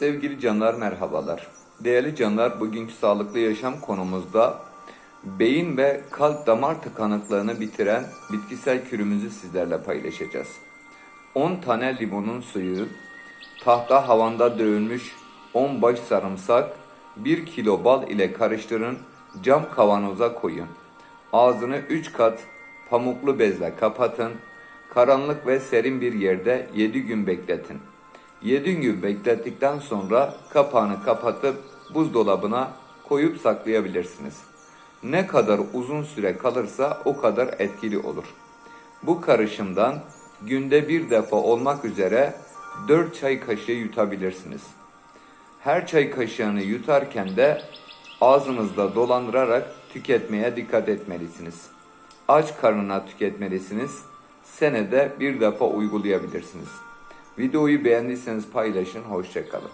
Sevgili canlar merhabalar. Değerli canlar bugünkü sağlıklı yaşam konumuzda beyin ve kalp damar tıkanıklığını bitiren bitkisel kürümüzü sizlerle paylaşacağız. 10 tane limonun suyu, tahta havanda dövülmüş 10 baş sarımsak, 1 kilo bal ile karıştırın, cam kavanoza koyun. Ağzını 3 kat pamuklu bezle kapatın. Karanlık ve serin bir yerde 7 gün bekletin. 7 gün beklettikten sonra kapağını kapatıp buzdolabına koyup saklayabilirsiniz. Ne kadar uzun süre kalırsa o kadar etkili olur. Bu karışımdan günde bir defa olmak üzere 4 çay kaşığı yutabilirsiniz. Her çay kaşığını yutarken de ağzınızda dolandırarak tüketmeye dikkat etmelisiniz. Aç karnına tüketmelisiniz. Senede bir defa uygulayabilirsiniz. Videoyu beğendiyseniz paylaşın. Hoşçakalın.